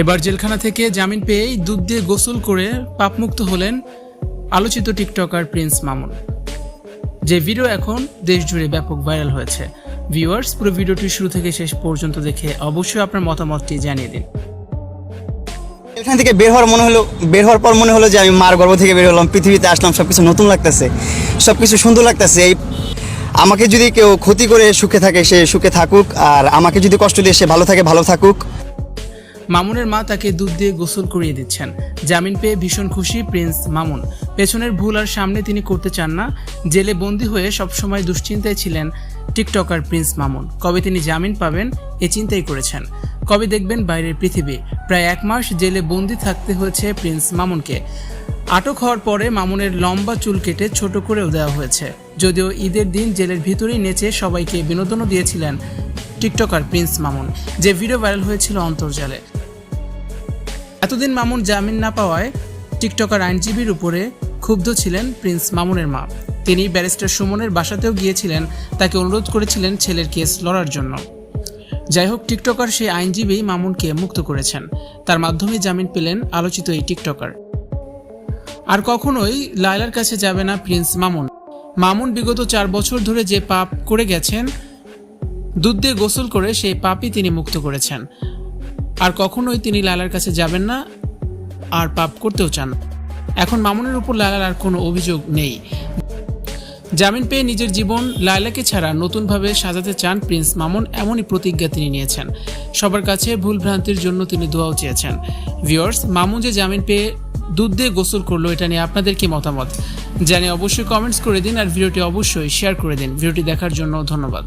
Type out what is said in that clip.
এবার জেলখানা থেকে জামিন পেয়েই দুধ দিয়ে গোসল করে পাপমুক্ত হলেন আলোচিত টিকটকার প্রিন্স মামুন। যে ভিডিও এখন দেশ জুড়ে ব্যাপক ভাইরাল হয়েছে। ভিউয়ার্স, পুরো ভিডিওটি শুরু থেকে শেষ পর্যন্ত দেখে অবশ্যই আপনার মতামতটি জানিয়ে দিন। এখান থেকে বের হওয়ার মনে হলো, বের হওয়ার পর মনে হলো যে আমি মার গর্ভ থেকে বের হলাম, পৃথিবীতে আসলাম সব কিছু নতুন লাগতেছে সব কিছু সুন্দর লাগতেছে। এই আমাকে যদি কেউ ক্ষতি করে সুখে থাকে, সে সুখে থাকুক, আর আমাকে যদি কষ্ট দিয়ে সে ভালো থাকে, ভালো থাকুক। মামুনের মা তাকে দুধ দিয়ে গোসল করিয়ে দিচ্ছেন। জামিন পেয়ে ভীষণ খুশি প্রিন্স মামুন। পেছনের ভুল আর সামনে তিনি করতে চান না। জেলে বন্দী হয়ে সবসময় দুশ্চিন্তায় ছিলেন টিকটকার প্রিন্স মামুন। কবে তিনি জামিন পাবেন, এ চিন্তাই করেছেন। কবে দেখবেন বাইরের পৃথিবী? প্রায় এক মাস জেলে বন্দি থাকতে হয়েছে প্রিন্স মামুনকে। আটক হওয়ার পরে মামুনের লম্বা চুল কেটে ছোট করেও দেওয়া হয়েছে। যদিও ঈদের দিন জেলের ভিতরেই নেচে সবাইকে বিনোদনও দিয়েছিলেন টিকটকার প্রিন্স মামুন, যে ভিডিও ভাইরাল হয়েছিল অন্তর্জালে। এতদিন মামুন জামিন না পাওয়ায় টিকটকার আইনজীবীর উপরে ক্ষুব্ধ ছিলেন প্রিন্স মামুনের মা। তিনি ব্যারিস্টার সুমনের বাসাতেও গিয়েছিলেন, তাকে অনুরোধ করেছিলেন ছেলের কেস লড়ার জন্য। যাই হোক, টিকটকার সেই আইনজীবী মামুনকে মুক্ত করেছেন। তার মাধ্যমে জামিন পেলেন আলোচিত এই টিকটকার। আর কখনোই লায়লার কাছে যাবে না প্রিন্স মামুন। মামুন বিগত চার বছর ধরে যে পাপ করে গেছেন দুধ দিয়ে গোসল করে সেই পাপই তিনি মুক্ত করেছেন। আর কখনোই তিনি লালার কাছে যাবেন না আর পাপ করতেও চান। এখন মামুনের উপর লালার আর কোনো অভিযোগ নেই। জামিন পেয়ে নিজের জীবন লায়লাকে ছাড়া নতুনভাবে সাজাতে চান প্রিন্স মামুন, এমনই প্রতিজ্ঞা তিনি নিয়েছেন। সবার কাছে ভুল ভ্রান্তির জন্য তিনি দোয়াও চেয়েছেন। ভিওর্স মামুন যে জামিন পেয়ে দুধ দিয়ে গোসল করল, এটা নিয়ে আপনাদের কি মতামত? জানিয়ে অবশ্যই কমেন্টস করে দিন আর ভিডিওটি অবশ্যই শেয়ার করে দিন। ভিডিওটি দেখার জন্য ধন্যবাদ।